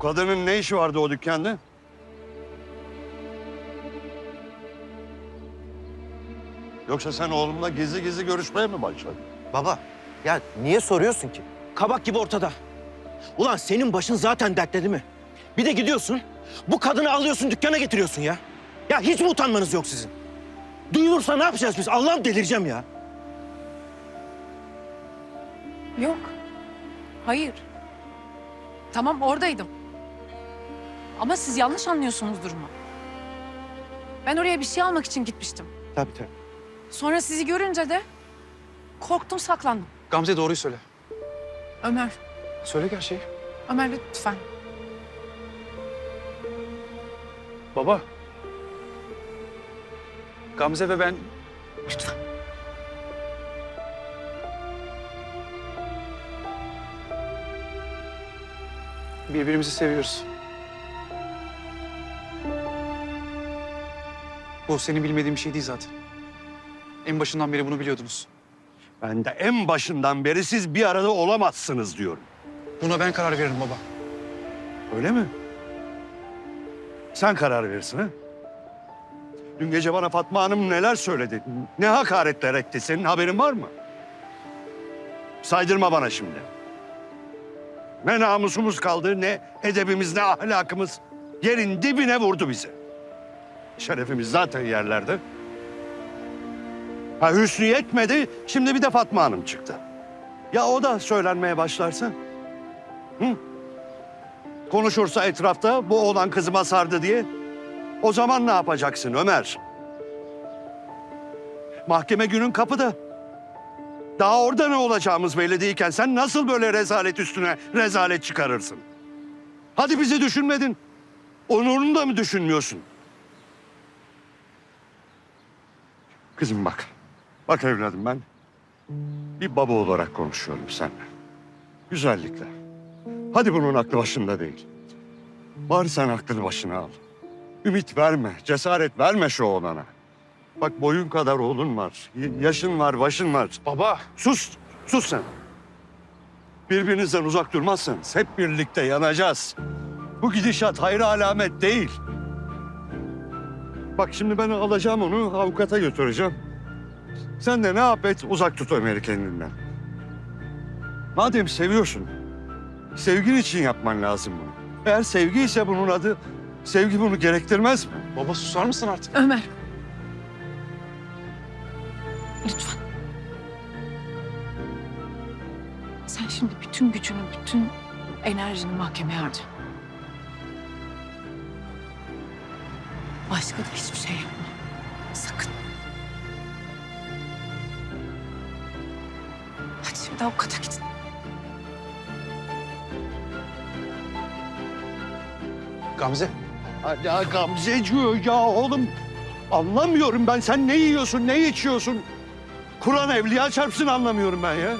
Kadının ne işi vardı o dükkanda? Yoksa sen oğlumla gizli gizli görüşmeye mi başladın? Baba ya niye soruyorsun ki? Kabak gibi ortada. Ulan senin başın zaten dertte değil mi? Bir de gidiyorsun, bu kadını alıyorsun dükkana getiriyorsun ya. Ya hiç mi utanmanız yok sizin? Duyulursa ne yapacağız biz? Allah'ım delireceğim ya. Yok. Hayır. Tamam oradaydım. Ama siz yanlış anlıyorsunuz durumu. Ben oraya bir şey almak için gitmiştim. Tabii tabii. Sonra sizi görünce de korktum saklandım. Gamze doğruyu söyle. Ömer, Söyle gerçeği. Ömer lütfen. Baba. Gamze ve ben Lütfen. birbirimizi seviyoruz. Bu senin bilmediğin bir şey değil zaten. En başından beri bunu biliyordunuz. Ben de en başından beri siz bir arada olamazsınız diyorum. Buna ben karar veririm baba. Öyle mi? Sen karar verirsin ha? Dün gece bana Fatma Hanım neler söyledi? Ne hakaretler etti? Senin haberin var mı? Saydırma bana şimdi. Ne namusumuz kaldı, ne edebimiz, ne ahlakımız. Yerin dibine vurdu bizi. Şerefimiz zaten yerlerde. Ha Hüsnü yetmedi, şimdi bir de Fatma Hanım çıktı. Ya o da söylenmeye başlarsa? Hı? konuşursa etrafta bu oğlan kızıma sardı diye. O zaman ne yapacaksın Ömer? Mahkeme günün kapıda. Daha orada ne olacağımız belli değilken sen nasıl böyle rezalet üstüne rezalet çıkarırsın? Hadi bizi düşünmedin. Onurunu da mı düşünmüyorsun? Kızım bak. Bak evladım ben bir baba olarak konuşuyorum seninle. Güzellikle. Hadi bunun aklı başında değil. Bari sen aklını başına al. Ümit verme, cesaret verme şu oğlana. Bak boyun kadar oğlun var, yaşın var, başın var. Baba. Sus, sus sen. Birbirinizden uzak durmazsanız hep birlikte yanacağız. Bu gidişat hayra alamet değil. Bak şimdi ben alacağım onu, avukata götüreceğim. Sen de ne yap et, uzak tut Ömer'i kendinden. Madem seviyorsun, sevgin için yapman lazım bunu. Eğer sevgi ise bunun adı, sevgi bunu gerektirmez mi? Baba susar mısın artık? Ömer. Lütfen. Sen şimdi bütün gücünü, bütün enerjini mahkemeye harca. Başka da hiçbir şey yapma. Sakın. Hadi şimdi avukata gidin. Gamze. Ya Gamzeciğim ya oğlum. Anlamıyorum ben. Sen ne yiyorsun, ne içiyorsun? Kur'an evliya çarpsın anlamıyorum ben ya.